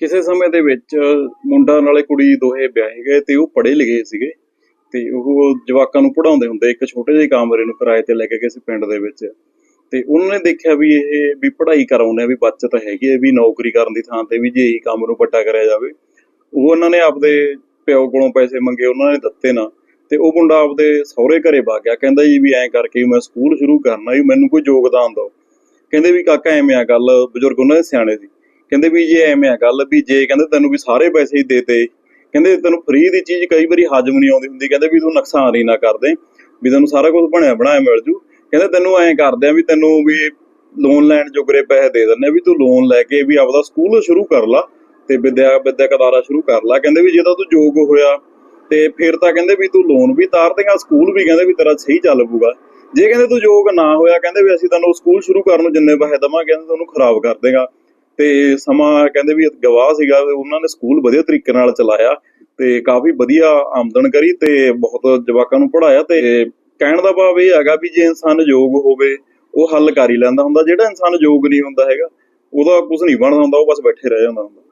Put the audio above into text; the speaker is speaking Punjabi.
ਕਿਸੇ ਸਮੇਂ ਦੇ ਵਿੱਚ ਮੁੰਡਾ ਨਾਲੇ ਕੁੜੀ ਦੋਹੇ ਵਿਆਹੇ ਗਏ ਤੇ ਉਹ ਪੜ੍ਹੇ ਲਿਖੇ ਸੀਗੇ ਤੇ ਉਹ ਜਵਾਕਾਂ ਨੂੰ ਪੜਾਉਂਦੇ ਹੁੰਦੇ, ਇੱਕ ਛੋਟੇ ਜਿਹੇ ਕਮਰੇ ਨੂੰ ਕਿਰਾਏ ਤੇ ਲੈ ਕੇ ਕਿਸੇ ਪਿੰਡ ਦੇ ਵਿੱਚ। ਤੇ ਉਹਨਾਂ ਨੇ ਦੇਖਿਆ ਵੀ ਇਹ, ਵੀ ਪੜ੍ਹਾਈ ਕਰਾਉਂਦੇ ਆ, ਵੀ ਬੱਚਤ ਹੈਗੀ ਹੈ ਵੀ ਨੌਕਰੀ ਕਰਨ ਦੀ ਥਾਂ ਤੇ ਵੀ ਜੇ ਇਹੀ ਕੰਮ ਨੂੰ ਵੱਡਾ ਕਰਿਆ ਜਾਵੇ। ਉਹ ਉਹਨਾਂ ਨੇ ਆਪਦੇ ਪਿਓ ਕੋਲੋਂ ਪੈਸੇ ਮੰਗੇ, ਉਹਨਾਂ ਨੇ ਦਿੱਤੇ ਨਾ, ਤੇ ਉਹ ਮੁੰਡਾ ਆਪਦੇ ਸਹੁਰੇ ਘਰੇ ਵਗ ਗਿਆ। ਕਹਿੰਦਾ ਜੀ ਵੀ ਐਂ ਕਰਕੇ ਮੈਂ ਸਕੂਲ ਸ਼ੁਰੂ ਕਰਨਾ, ਵੀ ਮੈਨੂੰ ਕੋਈ ਯੋਗਦਾਨ ਦਿਓ। ਕਹਿੰਦੇ ਵੀ ਕਾਕਾ ਐਵੇਂ ਆ ਗੱਲ, ਬਜ਼ੁਰਗ ਉਹਨਾਂ ਦੇ ਸਿਆਣੇ ਸੀ। ਕਹਿੰਦੇ ਵੀ ਜੇ ਐਵੇਂ ਆ ਗੱਲ ਵੀ ਜੇ ਕਹਿੰਦੇ ਤੈਨੂੰ ਵੀ ਸਾਰੇ ਪੈਸੇ ਹੀ ਦੇਤੇ ਕਹਿੰਦੇ ਤੈਨੂੰ ਫ੍ਰੀ ਦੀ ਚੀਜ਼ ਕਈ ਵਾਰੀ ਹਜਮ ਨਹੀਂ ਆਉਂਦੀ ਹੁੰਦੀ, ਕਹਿੰਦੇ ਵੀ ਤੂੰ ਨੁਕਸਾਨ ਹੀ ਨਾ ਕਰਦੇ ਵੀ ਤੈਨੂੰ ਸਾਰਾ ਕੁਝ ਬਣਿਆ ਬਣਾਇਆ ਮਿਲ ਜੂ। ਕਹਿੰਦੇ ਤੈਨੂੰ ਐਂ ਕਰਦੇ ਆ ਵੀ ਤੈਨੂੰ ਵੀ ਲੋਨ ਲੈਣ ਜੋਗਰੇ ਪੈਸੇ ਦੇ ਦਿੰਦੇ ਵੀ ਤੂੰ ਲੋਨ ਲੈ ਕੇ ਵੀ ਆਪਦਾ ਸਕੂਲ ਸ਼ੁਰੂ ਕਰ ਲਾ ਤੇ ਵਿਦਿਆ, ਵਿਦਿਅਕ ਅਦਾਰਾ ਸ਼ੁਰੂ ਕਰ ਲਾ। ਕਹਿੰਦੇ ਵੀ ਜੇ ਤਾਂ ਤੂੰ ਯੋਗ ਹੋਇਆ ਤੇ ਫਿਰ ਤਾਂ ਕਹਿੰਦੇ ਵੀ ਤੂੰ ਲੋਨ ਵੀ ਤਾਰ ਦੇਗਾ ਸਕੂਲ ਵੀ ਕਹਿੰਦੇ ਵੀ ਤੇਰਾ ਸਹੀ ਚੱਲ ਪੂਗਾ ਜੇ ਕਹਿੰਦੇ ਤੂੰ ਯੋਗ ਨਾ ਹੋਇਆ, ਕਹਿੰਦੇ ਵੀ ਅਸੀਂ ਤੈਨੂੰ ਸਕੂਲ ਸ਼ੁਰੂ ਕਰਨ ਨੂੰ ਜਿੰਨੇ ਪੈਸੇ ਦੇਵਾਂਗੇ, ਕਹਿੰਦੇ ਤੈਨੂੰ ਖਰਾਬ ਕਰ ਦੇਗਾ। ਤੇ ਸਮਾਂ ਕਹਿੰਦੇ ਵੀ ਗਵਾਹ ਸੀਗਾ ਉਹਨਾਂ ਨੇ ਸਕੂਲ ਵਧੀਆ ਤਰੀਕੇ ਨਾਲ ਚਲਾਇਆ ਤੇ ਕਾਫੀ ਵਧੀਆ ਆਮਦਨ ਕਰੀ ਤੇ ਬਹੁਤ ਜਵਾਕਾਂ ਨੂੰ ਪੜਾਇਆ ਤੇ ਕਹਿਣ ਦਾ ਭਾਵ ਇਹ ਹੈਗਾ ਵੀ ਜੇ ਇਨਸਾਨ ਯੋਗ ਹੋਵੇ, ਉਹ ਹੱਲ ਕਰ ਹੀ ਲੈਂਦਾ ਹੁੰਦਾ, ਜਿਹੜਾ ਇਨਸਾਨ ਯੋਗ ਨਹੀਂ ਹੁੰਦਾ ਹੈਗਾ, ਉਹਦਾ ਕੁਝ ਨਹੀਂ ਬਣਦਾ ਹੁੰਦਾ, ਉਹ ਬਸ ਬੈਠੇ ਰਹਿ ਜਾਂਦਾ ਹੁੰਦਾ।